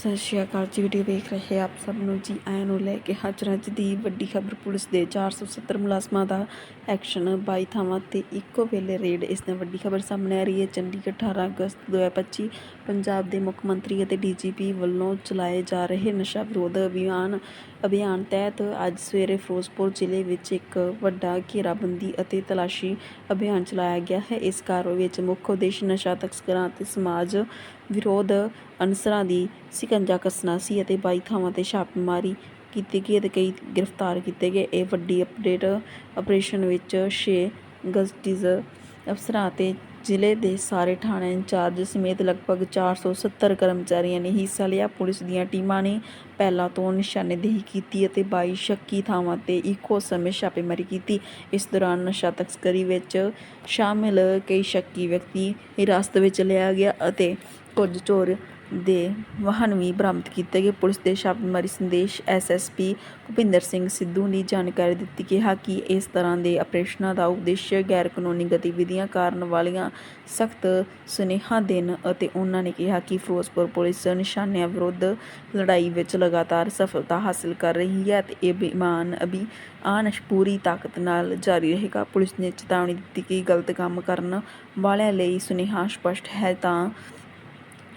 ਸਤਿ ਸ਼੍ਰੀ ਅਕਾਲ ਜੀ, ਵੀਡੀਓ ਵੇਖ ਰਹੇ ਆਪ ਸਭ ਨੂੰ ਜੀ, ਆਇਆਂ ਨੂੰ ਲੈ ਕੇ ਹਾਜ਼ਰ ਅੱਜ ਦੀ ਵੱਡੀ ਖਬਰ ਪੁਲਿਸ ਦੇ। 470 ਮੁਲਾਜ਼ਮਾਂ ਦਾ ਐਕਸ਼ਨ 22 ਥਾਵਾਂ ਤੇ ਇੱਕੋ ਵੇਲੇ ਰੇਡ। ਇਸ ਨਾਲ ਵੱਡੀ ਖਬਰ ਸਾਹਮਣੇ ਆ ਰਹੀ ਹੈ, ਚੰਡੀਗੜ੍ਹ 18 ਅਗਸਤ 2025 ਪੰਜਾਬ ਦੇ ਮੁੱਖ ਮੰਤਰੀ ਅਤੇ ਡੀਜੀਪੀ ਵੱਲੋਂ ਚਲਾਏ ਜਾ ਰਹੇ ਨਸ਼ਾ ਵਿਰੋਧ ਅਭਿਆਨ ਅਭਿਆਨ ਤਹਿਤ ਅੱਜ ਸਵੇਰੇ ਫਿਰੋਜ਼ਪੁਰ ਜ਼ਿਲ੍ਹੇ ਵਿੱਚ ਇੱਕ ਵੱਡਾ ਘੇਰਾਬੰਦੀ ਅਤੇ ਤਲਾਸ਼ੀ ਅਭਿਆਨ ਚਲਾਇਆ ਗਿਆ ਹੈ। ਇਸ ਕਾਰਵਾਈ ਵਿੱਚ ਮੁੱਖ ਉਦੇਸ਼ ਨਸ਼ਾ ਤਸਕਰਾਂ ਅਤੇ ਸਮਾਜ ਵਿਰੋਧ ਅਨਸਰਾਂ ਦੀ ਸਿਕੰਜਾ ਕੱਸਣਾ ਸੀ ਅਤੇ ਬਾਈ ਥਾਵਾਂ ਤੇ ਛਾਪੇਮਾਰੀ ਕੀਤੀ ਗਈ ਅਤੇ ਕਈ ਗ੍ਰਿਫਤਾਰ ਕੀਤੇ ਗਏ। ਇਹ ਵੱਡੀ ਅਪਡੇਟ ਆਪਰੇਸ਼ਨ ਵਿੱਚ 6 ਗਜ਼ਟਿਜ਼ ਅਫਸਰਾਂ ਅਤੇ ਜ਼ਿਲ੍ਹੇ ਦੇ ਸਾਰੇ ਥਾਣੇ ਇੰਚਾਰਜ ਸਮੇਤ ਲਗਭਗ 470 ਕਰਮਚਾਰੀਆਂ ਨੇ ਹਿੱਸਾ ਲਿਆ। ਪੁਲਿਸ ਦੀਆਂ ਟੀਮਾਂ ਨੇ ਪਹਿਲਾਂ ਤੋਂ ਨਿਸ਼ਾਨੇਦੇਹੀ ਕੀਤੀ ਅਤੇ 22 ਸ਼ੱਕੀ ਥਾਵਾਂ ਤੇ ਇੱਕੋ ਸਮੇਂ ਛਾਪੇਮਾਰੀ ਕੀਤੀ। ਇਸ ਦੌਰਾਨ ਨਸ਼ਾ ਤਸਕਰੀ ਵਿੱਚ ਸ਼ਾਮਿਲ ਕਈ ਸ਼ੱਕੀ ਵਿਅਕਤੀ ਹਿਰਾਸਤ ਵਿੱਚ ਲਿਆ ਗਿਆ ਅਤੇ ਕੁਝ ਚੋਰ ਦੇ ਵਾਹਨ ਵੀ ਬਰਾਮਦ ਕੀਤੇ ਗਏ। ਪੁਲਿਸ ਦੇ ਛਾਪੇਮਾਰੀ ਸੰਦੇਸ਼ ਐਸਐਸਪੀ ਭੁਪਿੰਦਰ ਸਿੰਘ ਸਿੱਧੂ ਨੇ ਜਾਣਕਾਰੀ ਦਿੱਤੀ ਕਿਹਾ ਕਿ ਇਸ ਤਰ੍ਹਾਂ ਦੇ ਆਪਰੇਸ਼ਨਾਂ ਦਾ ਉਦੇਸ਼ ਗੈਰ ਕਾਨੂੰਨੀ ਗਤੀਵਿਧੀਆਂ ਕਰਨ ਵਾਲੀਆਂ ਸਖਤ ਸੁਨੇਹਾ ਦੇਣ ਅਤੇ ਉਹਨਾਂ ਨੇ ਕਿਹਾ ਕਿ ਫਿਰੋਜ਼ਪੁਰ ਪੁਲਿਸ ਨਿਸ਼ਾਨਿਆਂ ਵਿਰੁੱਧ ਲੜਾਈ ਵਿੱਚ ਲਗਾਤਾਰ ਸਫਲਤਾ ਹਾਸਲ ਕਰ ਰਹੀ ਹੈ ਤੇ ਇਹ ਬੇਈਮਾਨ ਅਭੀ ਆਨਸ਼ ਪੂਰੀ ਤਾਕਤ ਨਾਲ ਜਾਰੀ ਰਹੇਗਾ। ਪੁਲਿਸ ਨੇ ਚੇਤਾਵਨੀ ਦਿੱਤੀ ਕਿ ਗਲਤ ਕੰਮ ਕਰਨ ਵਾਲਿਆਂ ਲਈ ਸੁਨੇਹਾ ਸਪਸ਼ਟ ਹੈ ਤਾਂ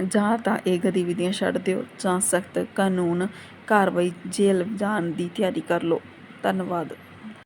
ਜਾਂ ਤਾਂ ਇਹ ਗਤੀਵਿਧੀਆਂ ਛੱਡ ਦਿਓ ਜਾਂ ਸਖਤ ਕਾਨੂੰਨ ਕਾਰਵਾਈ ਜੇਲ੍ਹ ਜਾਣ ਦੀ ਤਿਆਰੀ ਕਰ ਲਓ। ਧੰਨਵਾਦ।